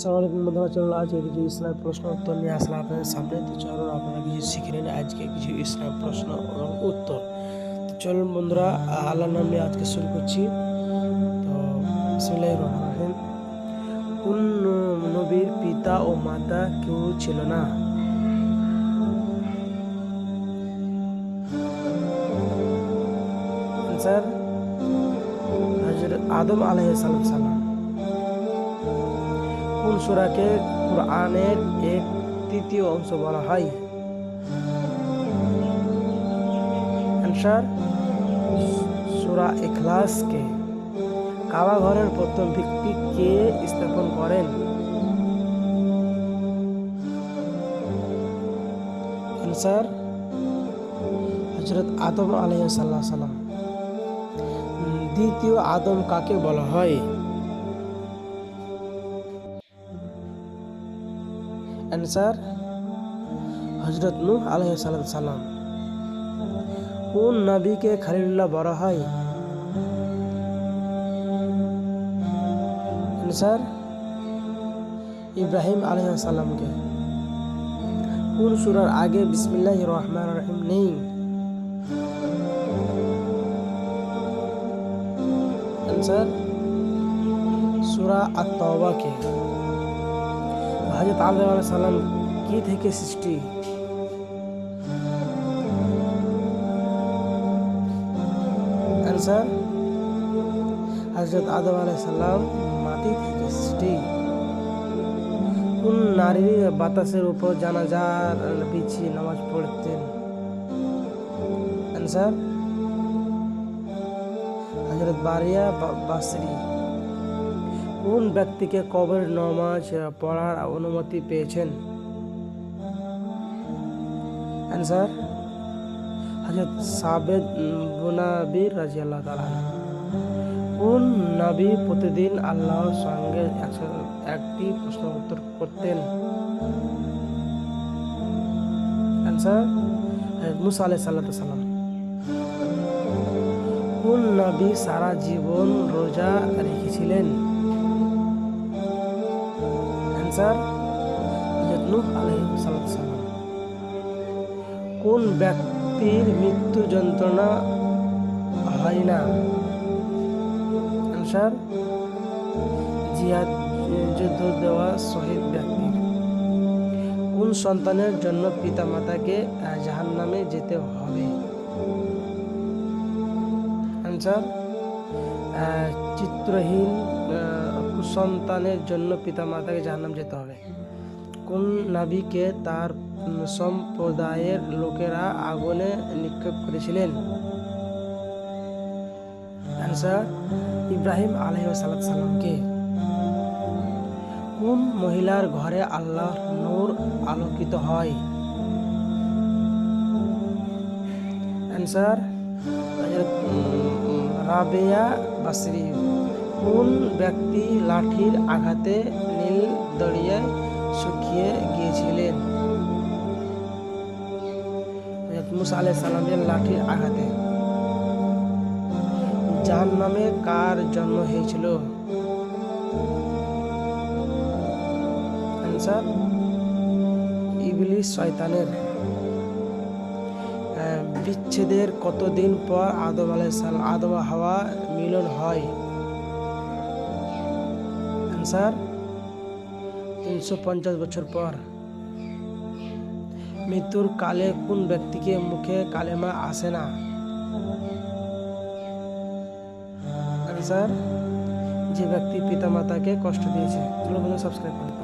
সালামালাইকুম বন্ধুরা, চলুন আজকে কিছু ইসলাম প্রশ্ন উত্তর নিয়ে আসলাম আপনাদের সামনে। তো চলুন আপনারা কিছু শিখে নিন আজকে কিছু ইসলাম প্রশ্ন এবং উত্তর। তো চলুন বন্ধুরা, আল্লাহর নাম নিয়ে আজকে শুরু করছি। তো বিসমিল্লাহির রহমানির রহিম। কোন নবীর পিতা ও মাতা কেউ ছিল না। স্যার হজরত আদম আলাইহিস সালাম। কোন সূরাকে কোরআনের এক তৃতীয় অংশ বলা হয়। অ্যান্সার সূরা ইখলাসকে কাবা ঘরের প্রথম ব্যক্তি কে স্থাপন করেন? অ্যান্সার হজরত আদম আলাইহিস সালাম। দ্বিতীয় আদম কাকে বলা হয়? অ্যান্সার হজরত নূহ আলাইহিস সালাম। কোন নবীকে খালিলুল্লাহ বলা হয়? অ্যান্সার ইব্রাহিম আলাইহিস সালামকে। কোন সূরার আগে বিসমিল্লাহ রহমান রহিম নেই? অ্যান্সার সূরা আত-তাওবাকে। হজরত আদম সালাম, কি থেকে সৃষ্টি? অ্যান্সার হজরত আদম আলাইহিস সালাম মাটি থেকে সৃষ্টি। কোন নারী বাতাসের উপর জানাজার বিছিয়ে নামাজ পড়তেন? অ্যান্সার হজরত বারিয়া বাসরি। কোন ব্যক্তিকে কবর নামাজ পড়ার অনুমতি পেয়েছেন? অ্যান্সার হজরত সাবেদ বুনাবির রাজি আল্লাহ তালা কোন নবী প্রতিদিন আল্লাহর সঙ্গে একটি প্রশ্ন উত্তর করতেন? অ্যান্সার মুসা আলাই সাল্লাহ সাল্লাম কোন নবী সারা জীবন রোজা রেখেছিলেন? সালাম। কোন ব্যক্তির মৃত্যু যন্ত্রণা হয় না? অ্যান্সার জিহাদ যুদ্ধ দেওয়া শহীদ ব্যক্তির। কোন সন্তানের জন্য পিতা মাতাকে জাহান নামে যেতে হবে? অ্যান্সার চিত্রহীন কুসন্তানের জন্য পিতা মাতাকে জাহান্নাম যেতে হবে। কোন নাবিকে তার সম্প্রদায়ের লোকেরা আগুনে নিক্ষেপ করেছিলেন? ইব্রাহিম আলহ সালামকে। কোন মহিলার ঘরে আল্লাহ নূর আলোকিত হয়? অ্যান্সার রাবেয়া বাসরি। কোন ব্যক্তি লাঠির আঘাতে নীল দড়িয়ায় শুকিয়ে গিয়েছিলেন। মুসা আলাইহিস সালামের লাঠির আঘাতে। যার নামে কার জন্ম হয়েছিল? অ্যান্সার ইবলিস শয়তানের। বিচ্ছেদের কতদিন পর আদম আলাইসাল আদম হাওয়া মিলন হয়? অ্যান্সার তিনশো পঞ্চাশ বছর পর। মৃত্যুর কালে কোন ব্যক্তিকে মুখে কালেমা আসে না? স্যার, যে ব্যক্তি পিতামাতাকে কষ্ট দিয়েছে সাবস্ক্রাইব করুন।